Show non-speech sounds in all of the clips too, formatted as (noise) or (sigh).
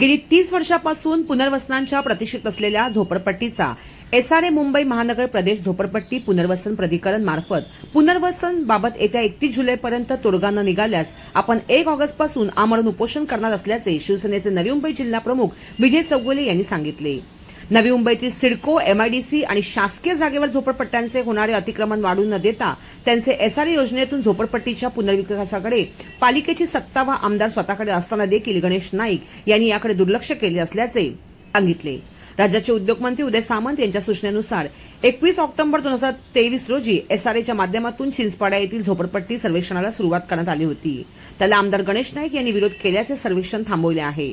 गेली तीस वर्षापासून पुनर्वसनांच्या प्रतीक्षेत असलेल्या झोपडपट्टीचा एसआरए मुंबई महानगर प्रदेश झोपडपट्टी पुनर्वसन प्राधिकरण मार्फत पुनर्वसन बाबत येत्या एकतीस जुलैपर्यंत तोडगा न निघाल्यास आपण एक ऑगस्टपासून आमरण उपोषण करणार असल्याचे शिवसेनेचे नवी मुंबई जिल्हा प्रमुख विजय चौगुले यांनी सांगितले. नवी मुंबईतील सिडको एमआयडीसी आणि शासकीय जागेवर झोपडपट्ट्यांचे होणारे अतिक्रमण वाढू न देता त्यांचे एसआरए योजनेतून झोपडपट्टीच्या पुनर्विकासाकडे पालिकेची सत्ता व आमदार स्वतःकडे असताना देखील गणेश नाईक यांनी याकडे दुर्लक्ष केले असल्याचे सांगितले. राज्याचे उद्योगमंत्री उदय सामंत यांच्या सूचनेनुसार एकवीस ऑक्टोबर दोन हजार तेवीस रोजी एसआरएच्या माध्यमातून चिंचपाडा येथील झोपडपट्टी सर्वेक्षणाला सुरुवात करण्यात आली होती. त्याला आमदार गणेश नाईक यांनी विरोध केल्याचे सर्वेक्षण थांबवले आहे.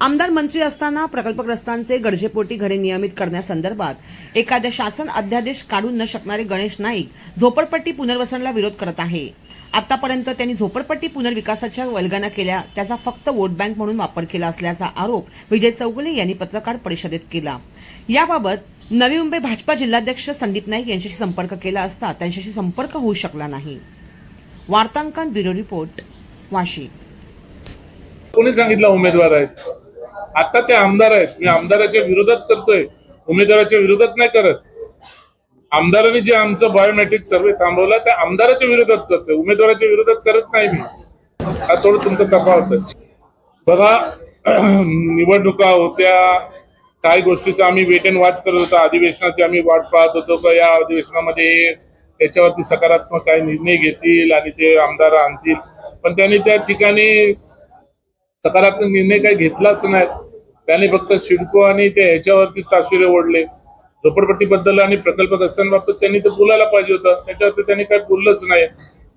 आमदार मंत्री असताना प्रकल्पग्रस्तांचे गरजेपोटी घरे नियमित करण्यासंदर्भात एखाद्या शासन अध्यादेश काढून न शकणारे गणेश नाईक झोपडपट्टी पुनर्वसनला विरोध करत आहे. आतापर्यंत त्यांनी झोपडपट्टी पुनर्विकासाच्या वल्गना केल्या त्याचा फक्त वोट बँक म्हणून वापर केला असल्याचा आरोप विजय चौगुले यांनी पत्रकार परिषदेत केला. याबाबत नवी मुंबई भाजपा जिल्हाध्यक्ष संदीप नाईक यांच्याशी संपर्क केला असता त्यांच्याशी संपर्क होऊ शकला नाही. वार्तांकन ब्युरो रिपोर्ट वाशी. कोणी सांगितलं उमेदवार आहेत? आता ते आमदार आहेत. मी आमदाराच्या विरोधात करतोय. उमेदवाराच्या विरोधात नाही करत. आमदारांनी जे आमचं बायोमेट्रिक सर्वे थांबवला त्या आमदाराच्या विरोधात करतोय. उमेदवाराच्या विरोधात करत नाही मी. हा थोडं तुमचा तफावत आहे. बघा (clears throat) निवडणुका होत्या. काही गोष्टीचा आम्ही वेट अँड वॉच करत होतो. अधिवेशनाची आम्ही वाट पाहत होतो. का या अधिवेशनामध्ये त्याच्यावरती सकारात्मक काही निर्णय घेतील आणि ते आमदार आणतील. पण त्यांनी त्या ठिकाणी सकारात्मक निर्णय काही घेतलाच नाही. त्याने फक्त शिडको आणि ते ह्याच्यावरती ताशिरे ओढले. झोपडपट्टीबद्दल आणि प्रकल्प प्रकल्पग्रस्तांबाबत त्यांनी तर बोलायला पाहिजे होतं. त्याच्यावरती त्यांनी काही बोललंच नाही.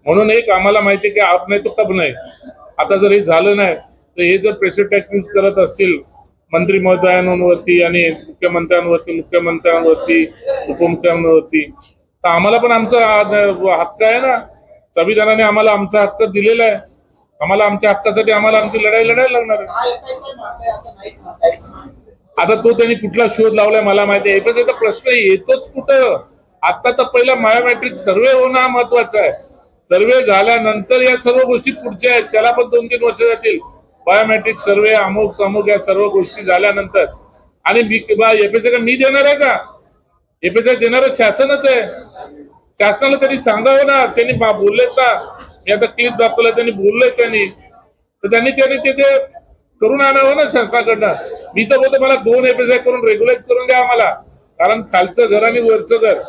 म्हणून एक आम्हाला माहिती की आप नाही तो कब नाही. आता जर हे झालं नाही तर हे जर प्रेशर टॅक्टिक्स करत असतील मंत्री महोदयांवरती आणि मुख्यमंत्र्यांवरती मुख्यमंत्र्यांवरती उपमुख्यमंत्र्यांवरती तर आम्हाला पण आमचा हक्क आहे ना? संविधानाने आम्हाला आमचा हक्क दिलेला आहे. आम्हाला आमच्या हक्कासाठी आम्हाला आमची लढाई लढायला लागणार आहे. आता तो त्यांनी कुठला शोध लावलाय मला माहिती आहे. एकाचा प्रश्न येतोच कुठं? आता तर पहिला मायोमॅट्रिक सर्वे होणं हा महत्त्वाचा आहे. सर्वे झाल्यानंतर या सर्व गोष्टी पुढच्या आहेत. त्याला पण दोन तीन वर्ष जातील. बायोमॅट्रिक सर्वे अमुक अमुक या सर्व गोष्टी झाल्यानंतर. आणि मी एपीचे का मी देणार आहे का? एपीचे देणार शासनच आहे. शासनाला त्यांनी सांगावं ना. त्यांनी बा- बोललेत ना. मी आता क्लिप दाखवला त्यांनी बोललोय त्यांनी. तर त्यांनी त्यांनी ते करून आणावं ना शासनाकडनं. मी तर बोलतो मला दोन एपीआय करून रेग्युलाइज करून द्या आम्हाला. कारण खालचं घर आणि वरचं घर.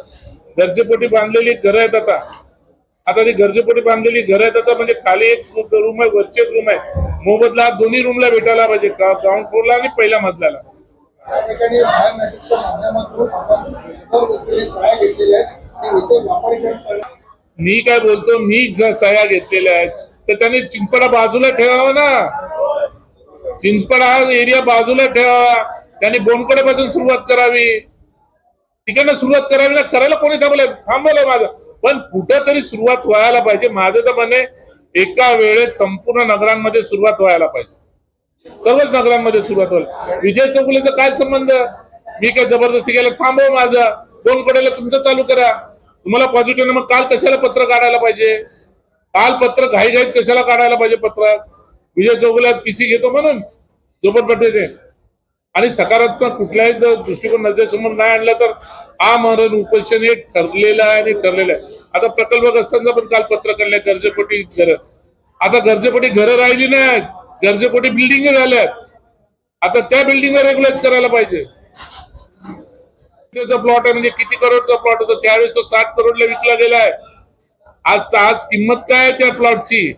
गरजेपोटी बांधलेली घरं आहेत आता. आता ती गरजेपोटी बांधलेली घर आहेत आता म्हणजे खाली एक रूम आहे वरची एक रूम आहे. मोबदला दोन्ही रूमला भेटायला पाहिजे ग्राउंड फ्लोरला आणि पहिल्या मजल्याला. ठिकाणी मी काय बोलतो मी जर सह्या घेतलेल्या आहेत तर त्यांनी चिंचपडा बाजूला ठेवावा ना. चिंचपडा हा एरिया बाजूला ठेवावा. त्यांनी बोनकडेपासून सुरुवात करावी. तिकडनं सुरुवात करावी ना करायला कोणी थांबलंय? थांबवलंय माझं. पण कुठं तरी सुरुवात व्हायला पाहिजे. माझं तर म्हणे एका वेळेस संपूर्ण नगरांमध्ये सुरुवात व्हायला पाहिजे. सर्वच नगरांमध्ये सुरुवात व्हायला विजय चौगुलेचा काय संबंध? मी काय जबरदस्ती केलं? थांबव माझं. दोन कडेला तुमचं चालू करा. तुम्हाला पॉझिटिव्ह मग काल कशाला पत्र काढायला पाहिजे? काल पत्र घाई घाईत कशाला काढायला पाहिजे पत्रात? विजय चौगुल्यात पीसी घेतो म्हणून झोपडपट्टीचे आणि सकारात्मक कुठल्याही दृष्टिकोन नजरेसमोर नाही आणलं तर आमरण उपोषण हे ठरलेलं आहे आणि ठरलेलं आहे. आता प्रकल्पग्रस्तांचा पण काल पत्र काढलंय गरजेपोटी घर. आता गरजेपोटी घरं राहिली नाही गरजेपोटी बिल्डिंग झाल्यात. आता त्या बिल्डिंग रेग्युलाइज करायला पाहिजे. प्लॉट आहे म्हणजे किती करोडचा प्लॉट होता त्यावेळेस तो साठ करोडला विकला गेलाय आज आज किंमत काय आहे त्या प्लॉटची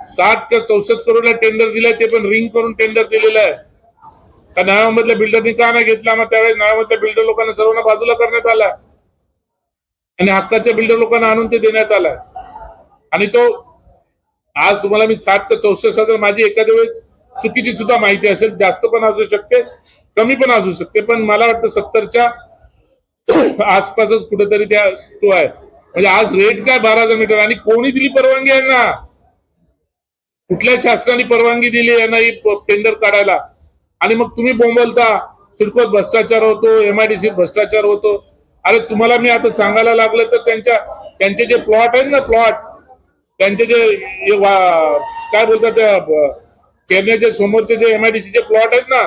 साठ का चौसष्ट करोडला टेंडर दिलाय ते पण रिंग करून टेंडर दिलेलं आहे. का नव्यामधल्या बिल्डरनी का नाही घेतला? मग त्यावेळेस नव्यामधल्या बिल्डर लोकांना सर्वांना बाजूला करण्यात आला आणि हक्काच्या बिल्डर लोकांना आणून ते देण्यात आला आणि तो आज तुम्हाला मी साठ ते चौसष्ट हजार माझी एखाद्या वेळेस चुकीची सुद्धा माहिती असेल जास्त पण असू शकते. कमी पण असू शकते पण मला वाटतं सत्तरच्या (coughs) आसपासच कुठेतरी त्या तो आहे. म्हणजे आज रेट काय बारा हजार मीटर आणि कोणी दिली परवानगी यांना कुठल्या शासनाने परवानगी दिली यांना ही टेंडर काढायला? आणि मग तुम्ही बोंबलता सिडकोत भ्रष्टाचार होतो एमआयडीसीत भ्रष्टाचार होतो. अरे तुम्हाला मी आता सांगायला लागलं तर त्यांच्या त्यांचे जे प्लॉट आहेत ना प्लॉट त्यांचे जे काय बोलतात त्या केरण्याच्या समोरचे जे एमआयडीसीचे प्लॉट आहेत ना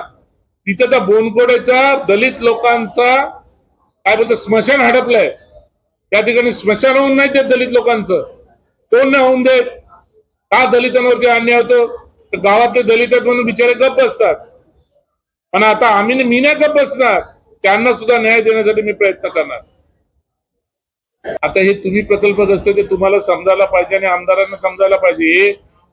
तिथं त्या बोनकोडेचा दलित लोकांचा काय बोलतो स्मशान हडपलंय. त्या ठिकाणी स्मशान होऊन नाही ते दलित लोकांचं. कोण नाही होऊन देत. का दलितांवरती अन्याय होतो? तर गावातले दलित आहेत म्हणून बिचारे गप्प बसतात. पण आता आम्ही मी नाही गप्प बसणार. त्यांना सुद्धा न्याय देण्यासाठी मी प्रयत्न करणार. आता हे तुम्ही प्रकल्पग्रस्त ते तुम्हाला समजायला पाहिजे आणि आमदारांना समजायला पाहिजे. हे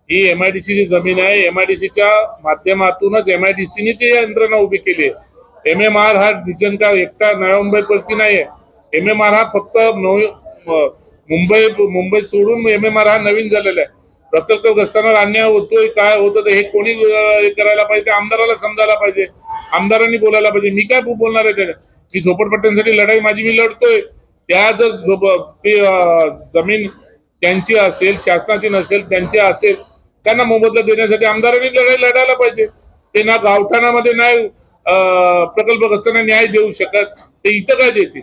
ही एमआयडीसी ची जमीन आहे एमआयडीसीच्या माध्यमातूनच एमआयडीसीने ची यंत्रणा उभी केली आहे. एम एम आर हा डिजन का एकटा नव्या मुंबईवरती नाहीये. एम एम आर हा फक्त मुंबई मुंबई सोडून एम एम आर हा नवीन झालेला आहे. प्रकल्पग्रस्तांना अन्याय होतोय काय होतं ते हे कोणी हे करायला पाहिजे आमदाराला समजायला पाहिजे. आमदारांनी बोलायला पाहिजे. मी काय बोलणार आहे त्याच्यात? की झोपडपट्ट्यांसाठी लढाई माझी मी लढतोय. त्या जर झोप ते जमीन त्यांची असेल शासनाची नसेल त्यांची असेल त्यांना मोबदला देण्यासाठी आमदारांनी लढाई लढायला पाहिजे. ते ना गावठाणामध्ये नाही प्रकल्पग्रस्तांना न्याय देऊ शकत ते इथं काय देतील?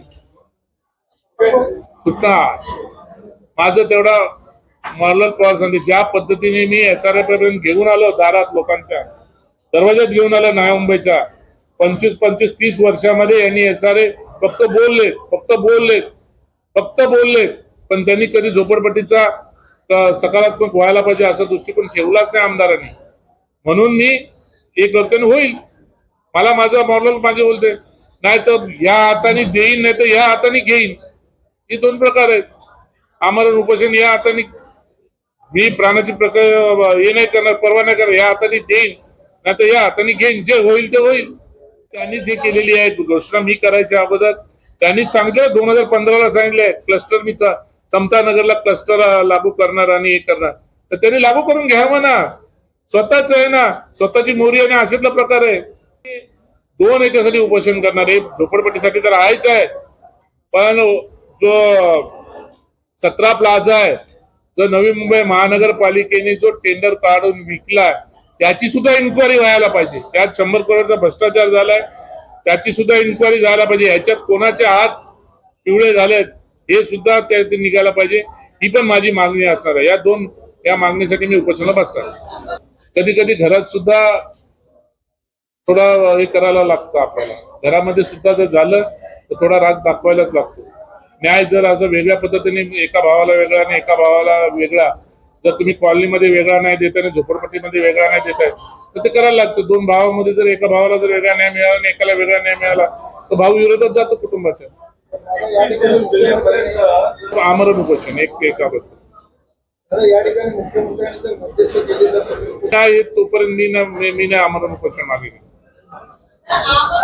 सुद्धा माझं तेवढा मॉरल पवार सांगते. ज्या पद्धतीने मी एस आर पर्यंत घेऊन आलो दारात लोकांच्या दरवाज्यात घेऊन आलो नव्या मुंबईच्या पंचवीस पंचवीस तीस वर्षामध्ये यांनी एस आर ए फक्त बोललेत फक्त बोललेत फक्त बोललेत. पण त्यांनी कधी झोपडपट्टीचा सकारात्मक व्हायला पाहिजे असा दृष्टिकोन ठेवलाच नाही आमदारांनी. म्हणून मी हे करतो होईल. मला माझा मॉरल माझे बोलते नाही तर या हाताने देईन नाही तर या हाताने घेईन. हे दोन प्रकार आहेत. आमरण उपोषण या हाताने मी प्राणाची प्रकार हे नाही करणार परवा नाही करणार या हाताने देईन. नाही तर या हाताने घेईन. जे होईल ते होईल. त्यांनीच हे केलेली आहे. घोषणा मी करायच्या अगोदर. त्यांनीच सांगितलं दोन हजार पंधराला सांगितलंय. क्लस्टर मी चा समता नगरला क्लस्टर लागू करणार आणि हे करणार. तर त्यांनी लागू करून घ्यावं ना. स्वतःच आहे ना. स्वतःची मोरी आणि अशातला प्रकार आहे. दोन याच्यासाठी उपोषण करणार आहे. झोपडपट्टीसाठी तर आहेच आहे. पण जो सतरा प्लाझा आहे जो नवी मुंबई महानगरपालिकेने जो टेंडर काढून विकलाय त्याची सुद्धा इन्क्वायरी व्हायला पाहिजे. त्यात शंभर करोडचा भ्रष्टाचार झालाय. त्याची सुद्धा इन्क्वायरी झाला पाहिजे. ह्याच्यात कोणाचे हात पिवळे झालेत? हे सुद्धा त्या निघायला पाहिजे. ही पण माझी मागणी असणार आहे. या दोन या मागणीसाठी मी उपोषणाला बसणार कधी कधी घरात सुद्धा थोडा हे करायला लागतं आपल्याला. घरामध्ये सुद्धा जर झालं तर थोडा राग दाखवायलाच लागतो. न्याय जर असं वेगळ्या पद्धतीने एका भावाला वेगळा आणि एका भावाला वेगळा जर तुम्ही कॉलनीमध्ये वेगळा नाही देत आणि झोपडपट्टीमध्ये वेगळा नाही देताय तर ते करायला लागतं. दोन भावामध्ये जर एका भावाला जर वेगळा न्याय मिळाला आणि एकाला वेगळा न्याय मिळाला तर भाऊ विरोधात जातो कुटुंबाच्या आमरण उपोषण एक एकाबद्दल या ठिकाणी मुख्यमंत्र्यांनी मध्यस्थ काय तोपर्यंत मी ना मी ना नाही आमरण उपोषण मागे